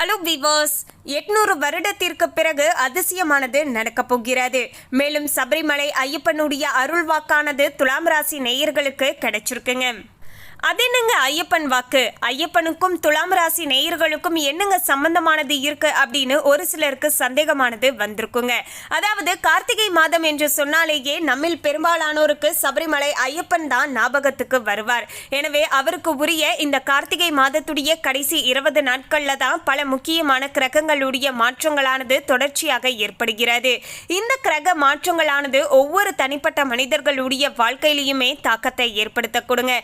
Hello viewers எட்நூறு வருடத்திற்கு பிறகு அதிசயமானது நடக்கப் போகிறது. மேலும் சபரிமலை ஐயப்பனுடைய அருள்வாக்கானது துலாம் ராசி நேயர்களுக்கு கிடைச்சிருக்குங்க. அது என்னங்க ஐயப்பன் வாக்கு? ஐயப்பனுக்கும் துலாம் ராசி நேயர்களுக்கும் என்னங்க சம்பந்தமானது இருக்கு அப்படின்னு ஒரு சிலருக்கு சந்தேகமானது வந்திருக்குங்க. அதாவது கார்த்திகை மாதம் என்று சொன்னாலேயே நம்மில் பெரும்பாலானோருக்கு சபரிமலை ஐயப்பன் தான் ஞாபகத்துக்கு வருவார். எனவே அவருக்கு உரிய இந்த கார்த்திகை மாதத்துடைய கடைசி இருபது நாட்கள்ல தான் பல முக்கியமான கிரகங்களுடைய மாற்றங்களானது தொடர்ச்சியாக ஏற்படுகிறது. இந்த கிரக மாற்றங்களானது ஒவ்வொரு தனிப்பட்ட மனிதர்களுடைய வாழ்க்கையிலையுமே தாக்கத்தை ஏற்படுத்த கொடுங்க.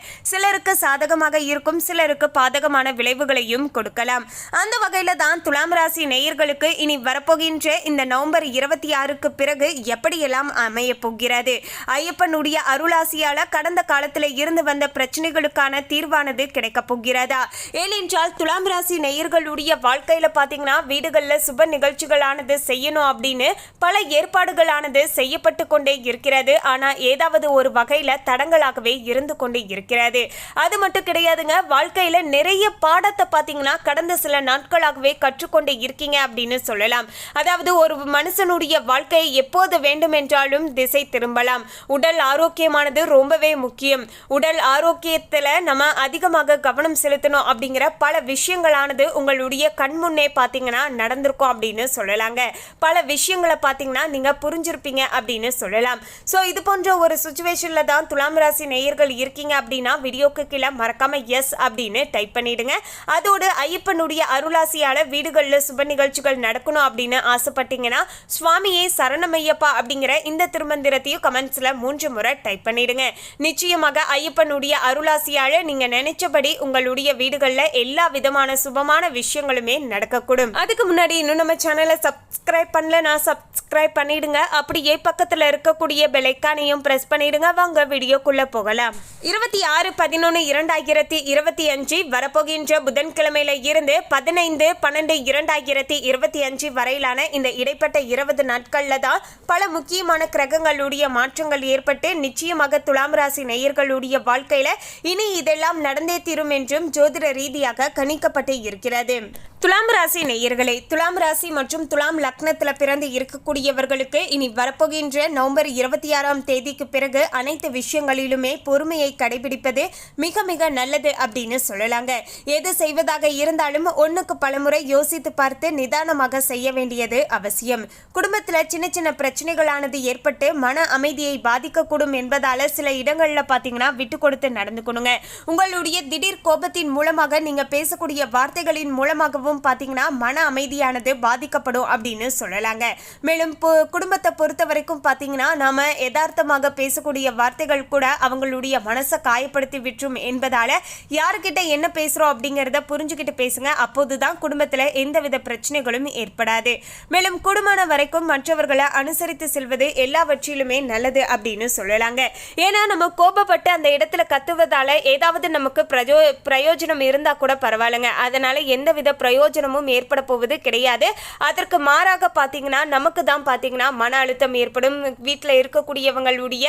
சிலருக்கு சாதகமாக இருக்கும் சிலருக்கு பாதகமான விளைவுகளையும் கொடுக்கலாம். அந்த வகையில தான் துலாம் ராசி நேயர்களுக்கு இனி வரப்போகின்ற இந்த நவம்பர் இருபத்தி ஆறுக்கு பிறகு எப்படியெல்லாம் அமைய போகிறது? ஐயப்பனுடைய அருளாசியால கடந்த காலத்தில் இருந்து வந்த பிரச்சனைகளுக்கான தீர்வானது கிடைக்க போகிறதா? ஏனென்றால் துலாம் ராசி நேயர்களுடைய வாழ்க்கையில பாத்தீங்கன்னா வீடுகளில் சுப நிகழ்ச்சிகளானது செய்யணும் அப்படின்னு பல ஏற்பாடுகளானது செய்யப்பட்டு கொண்டே இருக்கிறது. ஆனா ஏதாவது ஒரு வகையில தடங்களாகவே இருந்து கொண்டே இருக்கிறது. அது மட்டும் கிடையாதுங்க. வாழ்க்கையில நிறைய பாடத்தை பார்த்தீங்கன்னா கடந்த சில நாட்களாகவே கற்றுக்கொண்டே இருக்கீங்க அப்படின்னு சொல்லலாம். அதாவது ஒரு மனுஷனுடைய வாழ்க்கையை எப்போது வேண்டுமென்றாலும் திசை திரும்பலாம். உடல் ஆரோக்கியமானது ரொம்பவே முக்கியம். உடல் ஆரோக்கியத்தில் நம்ம அதிகமாக கவனம் செலுத்தணும் அப்படிங்கிற பல விஷயங்களானது உங்களுடைய கண்முன்னே பார்த்தீங்கன்னா நடந்திருக்கும் அப்படின்னு சொல்லலாங்க. பல விஷயங்களை பார்த்தீங்கன்னா நீங்கள் புரிஞ்சிருப்பீங்க அப்படின்னு சொல்லலாம். ஸோ இது போன்ற ஒரு சுச்சுவேஷனில் தான் துலாம் ராசி நேயர்கள் இருக்கீங்க அப்படின்னா வீடியோக்கு கீழே மறக்காம எஸ் அப்படின்னு டைப் பண்ணிடுங்க. அதோடு ஐயப்பனுடைய அருளாசியால வீடுகளில் சுப நிகழ்ச்சிகள் நடக்கணும் அப்படின்னு ஆசைப்பட்டீங்கன்னா சுவாமியே சரணமையப்பா அப்படிங்கிற இந்த திருமந்திரத்தையும் கமெண்ட்ஸ்ல மூன்று முறை டைப் பண்ணிடுங்க. நிச்சயமாக ஐயப்பனுடைய அருளாசியால நீங்க நினைச்சபடி உங்களுடைய வீடுகளில் எல்லா விதமான சுபமான விஷயங்களுமே நடக்கக்கூடும். அதுக்கு முன்னாடி இன்னும் நம்ம சேனலை சப்ஸ்கிரைப் பண்ணல நான் சப்ஸ்கிரைப் பண்ணிடுங்க. அப்படியே பக்கத்துல இருக்கக்கூடிய பெலைக்கானையும் பிரஸ் பண்ணிடுங்க. வாங்க வீடியோக்குள்ள போகலாம். இருபத்தி ஆறு பதினொன்று இரண்டாயிரத்தி இருபத்தி அஞ்சு வரப்போகின்ற புதன்கிழமையில இருந்து பதினைந்து பன்னெண்டு இரண்டாயிரத்தி இருபத்தி அஞ்சு வரையிலான இந்த இடைப்பட்ட இருபது நாட்கள்ல தான் பல முக்கியமான கிரகங்களுடைய மாற்றங்கள் ஏற்பட்டு நிச்சயமாக துலாம் ராசி நேயர்களுடைய வாழ்க்கையில இனி இதெல்லாம் நடந்தே தீரும் என்றும் ஜோதிட ரீதியாக கணிக்கப்பட்டு இருக்கிறது. துலாம் ராசி நேயர்களே துலாம் ராசி மற்றும் துலாம் லக்னத்தில் பிறந்து இருக்கக்கூடியவர்களுக்கு இனி வரப்போகின்ற நவம்பர் இருபத்தி ஆறாம் தேதிக்கு பிறகு அனைத்து விஷயங்களிலுமே பொறுமையை கடைபிடிப்பது மிக மிக நல்லது அப்படின்னு சொல்லலாங்க. எது செய்வதாக இருந்தாலும் ஒன்றுக்கு பலமுறை யோசித்து பார்த்து நிதானமாக செய்ய வேண்டியது அவசியம். குடும்பத்துல சின்ன சின்ன பிரச்சனைகளானது ஏற்பட்டு மன அமைதியை பாதிக்கக்கூடும் என்பதால சில இடங்களில் பார்த்தீங்கன்னா விட்டு கொடுத்து நடந்துக்கணுங்க. உங்களுடைய திடீர் கோபத்தின் மூலமாக நீங்க பேசக்கூடிய வார்த்தைகளின் மூலமாகவும் பாத்தீங்கன்னா மன அமைதியானது பாதிக்கப்படும் அப்படின்னு சொல்லலாங்க. மேலும் குடும்பத்தை பொறுத்த வரைக்கும் பாத்தீங்கன்னா நாம யதார்த்தமாக பேசக்கூடிய வார்த்தைகள் கூட அவங்களுடைய மனசை காயப்படுத்தி விட்டு விட்டுரும் என்பதால யாருக்கிட்ட என்ன பேசுறோம் அப்படிங்கிறத புரிஞ்சுக்கிட்டு பேசுங்க. அப்போதுதான் குடும்பத்துல எந்தவித பிரச்சனைகளும் ஏற்படாது. மேலும் குடும்பம் வரைக்கும் மற்றவர்களை அனுசரித்து செல்வது எல்லாவற்றிலுமே நல்லது அப்படின்னு சொல்லலாங்க. ஏன்னா நம்ம கோபப்பட்டு அந்த இடத்துல கத்துவதால ஏதாவது நமக்கு பிரயோ பிரயோஜனம் இருந்தா கூட பரவாயில்லைங்க. அதனால எந்தவித பிரயோஜனமும் ஏற்பட போவது கிடையாது. அதற்கு மாறாக பார்த்தீங்கன்னா நமக்கு தான் பார்த்தீங்கன்னா மன அழுத்தம் ஏற்படும். வீட்டில் இருக்கக்கூடியவங்களுடைய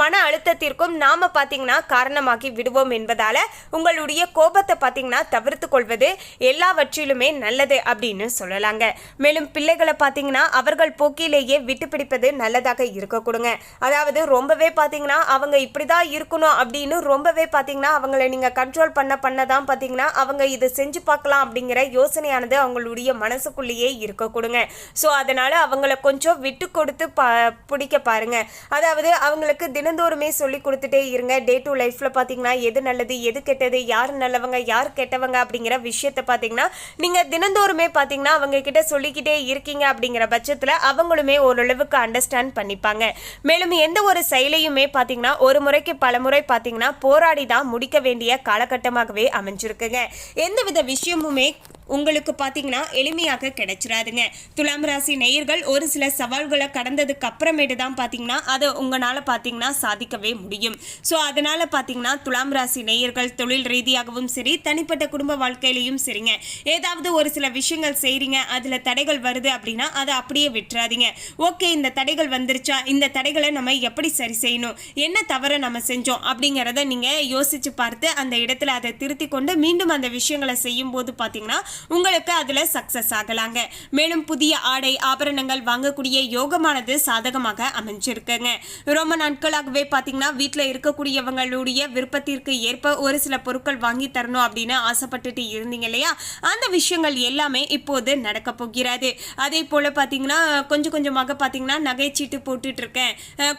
மன அழுத்தத்திற்கும் நாம பார்த்தீங்கன்னா காரணமாகி விடுவோம் என்பதால உங்களுடைய கோபத்தை பார்த்தீங்கன்னா தவிர்த்து கொள்வது எல்லாவற்றிலுமே நல்லது அப்படின்னு சொல்லலாங்க. மேலும் பிள்ளைகளை பார்த்தீங்கன்னா அவர்கள் போக்கிலேயே விட்டு பிடிப்பது நல்லதாக இருக்க கொடுங்க. அதாவது ரொம்பவே பார்த்தீங்கன்னா அவங்க இப்படிதான் இருக்கணும் அப்படின்னு ரொம்பவே பார்த்தீங்கன்னா அவங்கள நீங்கள் கண்ட்ரோல் பண்ண பண்ண தான் பார்த்தீங்கன்னா அவங்க இதை செஞ்சு பார்க்கலாம் அப்படிங்கிற யோசனையானது அவங்களுடைய மனசுக்குள்ளேயே இருக்க கொடுங்க. ஸோ அதனால அவங்கள கொஞ்சம் விட்டு கொடுத்து பா பிடிக்க பாருங்க. அதாவது அவங்களுக்கு தினந்தோறுமே சொல்லி கொடுத்துட்டே இருங்க. டே டு லைஃப்ல பார்த்தீங்கன்னா எது நல்லது எது கெட்டது யார் நல்லவங்க யார் கெட்டவங்க அப்படிங்கிற விஷயத்தை பார்த்தீங்கன்னா நீங்க தினந்தோறுமே பார்த்தீங்கன்னா அவங்க கிட்ட சொல்லிக்கிட்டே இருக்கீங்க அப்படிங்கிற பட்சத்தில் அவங்களுமே ஓரளவுக்கு அண்டர்ஸ்டாண்ட் பண்ணிப்பாங்க. மேலும் எந்த ஒரு செயலையுமே பார்த்தீங்கன்னா ஒரு முறைக்கு பல முறை பார்த்தீங்கன்னா போராடி தான் முடிக்க வேண்டிய காலகட்டமாகவே அமைஞ்சிருக்குங்க. எந்தவித விஷயமுமே உங்களுக்கு பார்த்தீங்கன்னா எளிமையாக கிடைச்சிடாதுங்க துலாம் ராசி நேயர்கள் ஒரு சில சவால்களை கடந்ததுக்கு அப்புறமேட்டு தான் பார்த்தீங்கன்னா அதை உங்களால் பார்த்தீங்கன்னா சாதிக்கவே முடியும். ஸோ அதனால் பார்த்தீங்கன்னா துலாம் ராசி நேயர்கள் தொழில் ரீதியாகவும் சரி தனிப்பட்ட குடும்ப வாழ்க்கையிலையும் சரிங்க. ஏதாவது ஒரு சில விஷயங்கள் செய்கிறீங்க அதில் தடைகள் வருது அப்படின்னா அதை அப்படியே விட்டுறாதீங்க. ஓகே இந்த தடைகள் வந்துருச்சா இந்த தடைகளை நம்ம எப்படி சரி செய்யணும் என்ன தவறை நம்ம செஞ்சோம் அப்படிங்கிறத நீங்கள் யோசித்து பார்த்து அந்த இடத்துல அதை திருத்தி கொண்டு மீண்டும் அந்த விஷயங்களை செய்யும் போது பார்த்தீங்கன்னா உங்களுக்கு அதுல சக்சஸ் ஆகலாங்க. மேலும் புதிய ஆடை ஆபரணங்கள் வாங்கக்கூடிய யோகமானது சாதகமாக அமைஞ்சிருக்குங்க. ரொம்ப நாட்களாகவே பாத்தீங்கன்னா வீட்டில் இருக்கக்கூடியவங்களுடைய விருப்பத்திற்கு ஏற்ப ஒரு சில பொருட்கள் வாங்கி தரணும் அப்படின்னு ஆசைப்பட்டுட்டு இருந்தீங்க இல்லையா? அந்த விஷயங்கள் எல்லாமே இப்போது நடக்க போகிறது. அதே போல பாத்தீங்கன்னா கொஞ்சம் கொஞ்சமாக பாத்தீங்கன்னா நகைச்சீட்டு போட்டுட்டு இருக்கேன்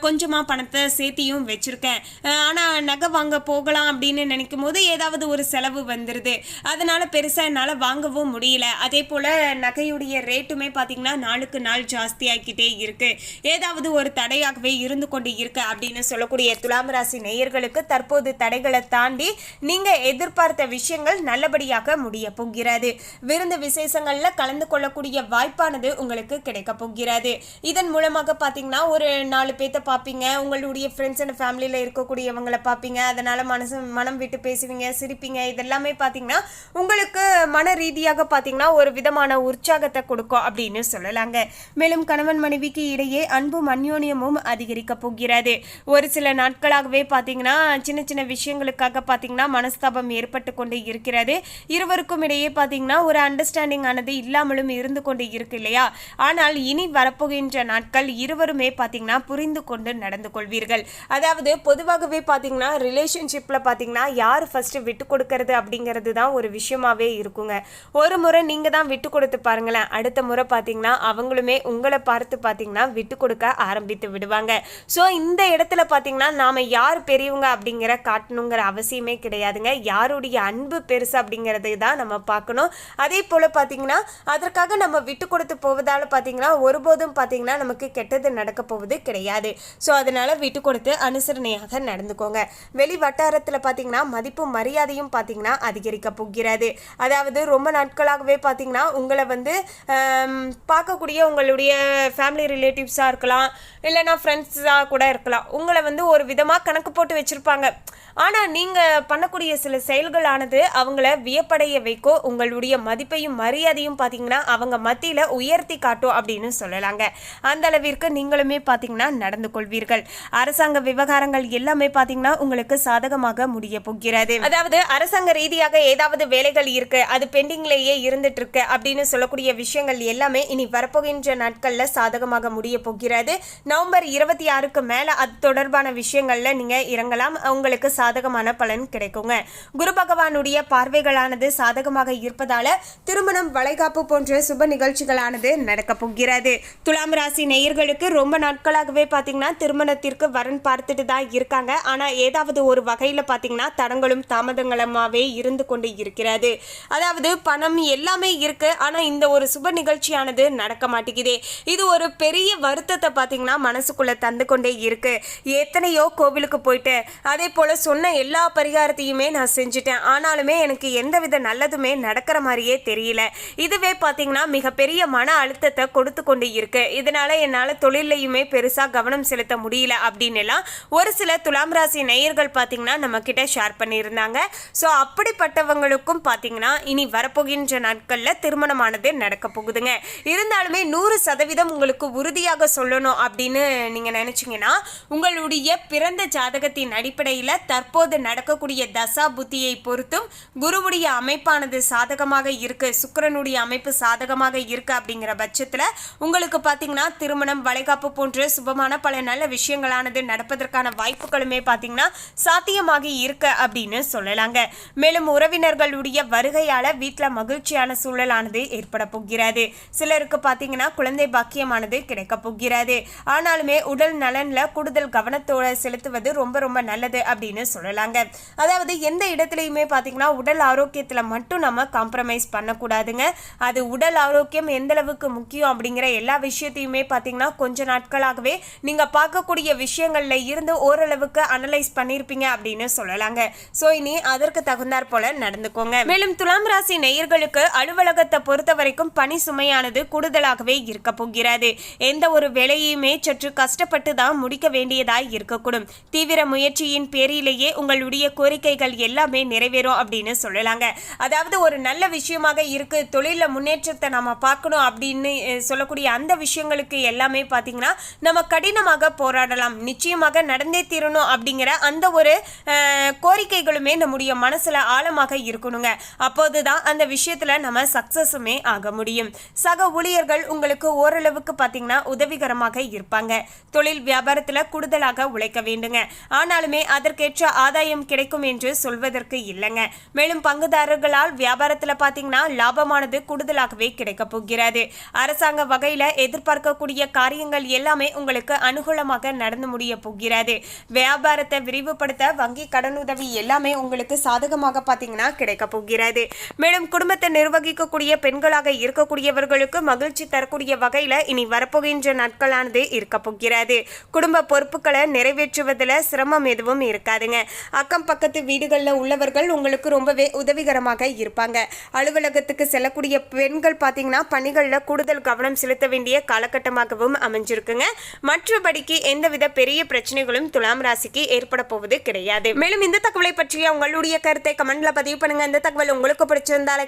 கொஞ்சமா பணத்தை சேர்த்தியும் வச்சிருக்கேன். ஆனா நகை வாங்க போகலாம் அப்படின்னு நினைக்கும் போது ஏதாவது ஒரு செலவு வந்துருது. அதனால பெருசா என்னால வாங்கவும் முடியல. அதே போல் நகையுடைய ரேட்டுமே பார்த்திங்கன்னா நாளுக்கு நாள் ஜாஸ்தியாகிக்கிட்டே இருக்குது ஏதாவது ஒரு தடையாகவே இருந்து கொண்டு இருக்கு அப்படின்னு சொல்லக்கூடிய துலாம் ராசி நேயர்களுக்கு தற்போது தடைகளை தாண்டி நீங்கள் எதிர்பார்த்த விஷயங்கள் நல்லபடியாக முடிய போகிறது. விருந்து விசேஷங்களில் கலந்து கொள்ளக்கூடிய வாய்ப்பானது உங்களுக்கு கிடைக்க போகிறது. இதன் மூலமாக பார்த்தீங்கன்னா ஒரு நாலு பேர்த்த பார்ப்பீங்க உங்களுடைய ஃப்ரெண்ட்ஸ் அண்ட் ஃபேமிலியில் இருக்கக்கூடியவங்களை பார்ப்பீங்க அதனால் மனசு மனம் விட்டு பேசுவீங்க சிரிப்பீங்க. இதெல்லாமே பார்த்தீங்கன்னா உங்களுக்கு மன ரீதி ரீதியாக பார்த்தீங்கன்னா ஒரு விதமான உற்சாகத்தை கொடுக்கும் அப்படின்னு சொல்லலாங்க. மேலும் கணவன் மனைவிக்கு இடையே அன்பும் அந்யோன்யமும் அதிகரிக்க போகிறது. ஒரு சில நாட்களாகவே பார்த்தீங்கன்னா சின்ன சின்ன விஷயங்களுக்காக பார்த்தீங்கன்னா மனஸ்தாபம் ஏற்பட்டு கொண்டு இருக்கிறது. இருவருக்கும் இடையே பார்த்தீங்கன்னா ஒரு அண்டர்ஸ்டாண்டிங் ஆனது இல்லாமலும் இருந்து கொண்டு இருக்கு இல்லையா? ஆனால் இனி வரப்போகின்ற நாட்கள் இருவருமே பார்த்தீங்கன்னா புரிந்து கொண்டு நடந்து கொள்வீர்கள். அதாவது பொதுவாகவே பார்த்தீங்கன்னா ரிலேஷன்ஷிப்பில் பார்த்தீங்கன்னா யார் ஃபஸ்ட்டு விட்டு கொடுக்கறது அப்படிங்கிறது தான் ஒரு விஷயமாவே இருக்குங்க. ஒரு முறை நீங்கள் தான் விட்டு கொடுத்து பாருங்களேன். அடுத்த முறை பார்த்தீங்கன்னா அவங்களுமே உங்களை பார்த்து பார்த்தீங்கன்னா விட்டு கொடுக்க ஆரம்பித்து விடுவாங்க. ஸோ இந்த இடத்துல பார்த்தீங்கன்னா நாம் யார் பெரியவங்க அப்படிங்கிற காட்டணுங்கிற அவசியமே கிடையாதுங்க. யாருடைய அன்பு பெருசு அப்படிங்கிறது தான் நம்ம பார்க்கணும். அதே போல் பார்த்தீங்கன்னா அதற்காக நம்ம விட்டு கொடுத்து போவதால் பார்த்தீங்கன்னா ஒருபோதும் பார்த்தீங்கன்னா நமக்கு கெட்டது நடக்க போவது கிடையாது. ஸோ அதனால விட்டு கொடுத்து அனுசரணையாக நடந்துக்கோங்க. வெளி வட்டாரத்தில் பார்த்தீங்கன்னா மதிப்பு மரியாதையும் பார்த்தீங்கன்னா அதிகரிக்க போகிறது. அதாவது ரொம்ப நாட்களாகவே பார்த்தீங்கன்னா உங்களை வந்து பார்க்கக்கூடிய உங்களுடைய ஃபேமிலி ரிலேட்டிவ்ஸாக இருக்கலாம் இல்லைன்னா ஃப்ரெண்ட்ஸாக கூட இருக்கலாம். உங்களை வந்து ஒரு விதமாக கணக்கு போட்டு வச்சுருப்பாங்க. ஆனால் நீங்கள் பண்ணக்கூடிய சில செயல்களானது அவங்கள வியப்படைய வைக்கும் உங்களுடைய மதிப்பையும் மரியாதையும் பார்த்தீங்கன்னா அவங்க மத்தியில் உயர்த்தி காட்டும் அப்படின்னு சொல்லலாங்க. அந்த அளவிற்கு நீங்களுமே பார்த்தீங்கன்னா நடந்து கொள்வீர்கள். அரசாங்க விவகாரங்கள் எல்லாமே பார்த்தீங்கன்னா உங்களுக்கு சாதகமாக முடிய போகிறது. அதாவது அரசாங்க ரீதியாக ஏதாவது வேலைகள் இருக்கு அது பெண்டிங் பெண்டிங்லேயே இருந்துட்டு இருக்கு அப்படின்னு சொல்லக்கூடிய விஷயங்கள் எல்லாமே இனி வரப்போகின்ற நாட்கள்ல சாதகமாக முடிய போகிறது. நவம்பர் இருபத்தி ஆறுக்கு மேல அது தொடர்பான விஷயங்கள்ல நீங்க இறங்கலாம். உங்களுக்கு சாதகமான பலன் கிடைக்குங்க. குரு பகவானுடைய பார்வைகளானது சாதகமாக இருப்பதால திருமணம் வளைகாப்பு போன்ற சுப நிகழ்ச்சிகளானது நடக்க போகிறது. துலாம் ராசி நேயர்களுக்கு ரொம்ப நாட்களாகவே பார்த்தீங்கன்னா திருமணத்திற்கு வரன் பார்த்துட்டு தான் இருக்காங்க. ஆனால் ஏதாவது ஒரு வகையில் பார்த்தீங்கன்னா தடங்களும் தாமதங்களுமாவே இருந்து கொண்டு இருக்கிறது. அதாவது பணம் எல்லாமே இருக்கு. ஆனால் இந்த ஒரு சுப நிகழ்ச்சியானது நடக்க மாட்டேங்குதே. இது ஒரு பெரிய வருத்தத்தை பார்த்தீங்கன்னா மனசுக்குள்ள தந்து கொண்டே இருக்கு. எத்தனையோ கோவிலுக்கு போயிட்டு அதே போல சொன்ன எல்லா பரிகாரத்தையுமே நான் செஞ்சுட்டேன். ஆனாலுமே எனக்கு எந்தவித நல்லதுமே நடக்கிற மாதிரியே தெரியல. இதுவே பார்த்தீங்கன்னா மிகப்பெரிய மன அழுத்தத்தை கொடுத்து கொண்டு இருக்கு. இதனால என்னால் தொழிலையுமே பெருசாக கவனம் செலுத்த முடியல அப்படின்னு எல்லாம் ஒரு சில துலாம் ராசி நேயர்கள் பார்த்தீங்கன்னா நம்ம கிட்ட ஷேர் பண்ணியிருந்தாங்க. ஸோ அப்படிப்பட்டவங்களுக்கும் பார்த்தீங்கன்னா இனி வரப்போகின்ற நாட்களில் திருமணமானது நடக்க போகுதுங்க. இருந்தாலுமே நூறு சதவீதம் உங்களுக்கு உறுதியாக சொல்லணும் அப்படின்னு நீங்கள் நினச்சிங்கன்னா உங்களுடைய பிறந்த ஜாதகத்தின் அடிப்படையில் தற்போது நடக்கக்கூடிய தசா புத்தியை பொறுத்தும் குருவுடைய அமைப்பானது சாதகமாக இருக்கு சுக்கரனுடைய அமைப்பு சாதகமாக இருக்கு அப்படிங்கிற பட்சத்தில் உங்களுக்கு பார்த்தீங்கன்னா திருமணம் வளைகாப்பு போன்ற சுபமான பல நல்ல விஷயங்களானது நடப்பதற்கான வாய்ப்புகளுமே பார்த்தீங்கன்னா சாத்தியமாக இருக்கு அப்படின்னு சொல்லலாங்க. மேலும் உறவினர்களுடைய வருகையால வீட்டில் மகிழ்ச்சியான சூழலானது ஏற்பட போகிறது. சிலருக்கு பார்த்தீங்கன்னா குழந்தை பாக்கியமானது கிடைக்க போகிறது. ஆனாலுமே உடல் நலன்ல கூடுதல் கவனத்தோட செலுத்துவது ரொம்ப ரொம்ப நல்லது அப்படின்னு சொல்லலாங்க. அதாவது எந்த இடத்துலையுமே பார்த்தீங்கன்னா உடல் ஆரோக்கியத்தில் மட்டும் நம்ம காம்ப்ரமைஸ் பண்ணக்கூடாதுங்க. அது உடல் ஆரோக்கியம் எந்த அளவுக்கு முக்கியம் அப்படிங்கிற எல்லா விஷயத்தையுமே பார்த்தீங்கன்னா கொஞ்ச நாட்களாகவே நீங்கள் பார்க்கக்கூடிய விஷயங்களில் இருந்து ஓரளவுக்கு அனலைஸ் பண்ணியிருப்பீங்க அப்படின்னு சொல்லலாங்க. ஸோ இனி அதற்கு தகுந்தாற் போல நடந்துக்கோங்க. மேலும் துலாம் ராசி நெய் நேயர்களுக்கு அலுவலகத்தை பொறுத்த வரைக்கும் பணி சுமையானது கூடுதலாகவே இருக்க போகிறது. எந்த ஒரு வேலையுமே சற்று கஷ்டப்பட்டு தான் முடிக்க வேண்டியதாய் இருக்கக்கூடும். தீவிர முயற்சியின் பேரிலேயே உங்களுடைய கோரிக்கைகள் எல்லாமே நிறைவேறும் அப்படின்னு சொல்லலாங்க. அதாவது ஒரு நல்ல விஷயமாக இருக்கு தொழில முன்னேற்றத்தை நம்ம பார்க்கணும் அப்படின்னு சொல்லக்கூடிய அந்த விஷயங்களுக்கு எல்லாமே பார்த்தீங்கன்னா நம்ம கடினமாக போராடலாம். நிச்சயமாக நடந்தே தீரணும் அப்படிங்கிற அந்த ஒரு கோரிக்கைகளுமே நம்முடைய மனசுல ஆழமாக இருக்கணுங்க. அப்போதுதான் அந்த விஷயத்துல நம்ம சக்சஸுமே ஆக முடியும். சக ஊழியர்கள் உங்களுக்கு ஓரளவுக்கு பார்த்தீங்கன்னா உதவிகரமாக இருப்பாங்க. தொழில் வியாபாரத்துல கூடுதலாக உழைக்க வேண்டுங்க. ஆனாலுமே அதற்கேற்ற ஆதாயம் கிடைக்கும் என்று சொல்வதற்கு இல்லைங்க. மேலும் பங்குதாரர்களால் வியாபாரத்துல பார்த்தீங்கன்னா லாபமானது கூடுதலாகவே கிடைக்க போகிறது. அரசாங்க வகையில எதிர்பார்க்கக்கூடிய காரியங்கள் எல்லாமே உங்களுக்கு அனுகூலமாக நடந்து முடிய போகிறது. வியாபாரத்தை விரிவுபடுத்த வங்கி கடனுதவி எல்லாமே உங்களுக்கு சாதகமாக பார்த்தீங்கன்னா கிடைக்க போகிறது. மேலும் குடும்பத்தை நிர்வகிக்கக்கூடிய பெண்களாக இருக்கக்கூடியவர்களுக்கு மகிழ்ச்சி தரக்கூடிய வகையில் இனி வரப்போகின்ற நாட்களானது இருக்க போகிறது. குடும்ப பொறுப்புகளை நிறைவேற்றுவதில் சிரமம் எதுவும் இருக்காதுங்க. அக்கம் பக்கத்து வீடுகளில் உள்ளவர்கள் உங்களுக்கு ரொம்பவே உதவிகரமாக இருப்பாங்க. அலுவலகத்துக்கு செல்லக்கூடிய பெண்கள் பார்த்தீங்கன்னா பணிகளில் கூடுதல் கவனம் செலுத்த வேண்டிய காலகட்டமாகவும் அமைஞ்சிருக்குங்க. மற்றபடிக்கு எந்தவித பெரிய பிரச்சனைகளும் துலாம் ராசிக்கு ஏற்பட போவது கிடையாது. மேலும் இந்த தகவலை பற்றிய உங்களுடைய கருத்தை கமெண்ட்ல பதிவு பண்ணுங்க. இந்த தகவல் உங்களுக்கு பிடிச்சிருந்தாலே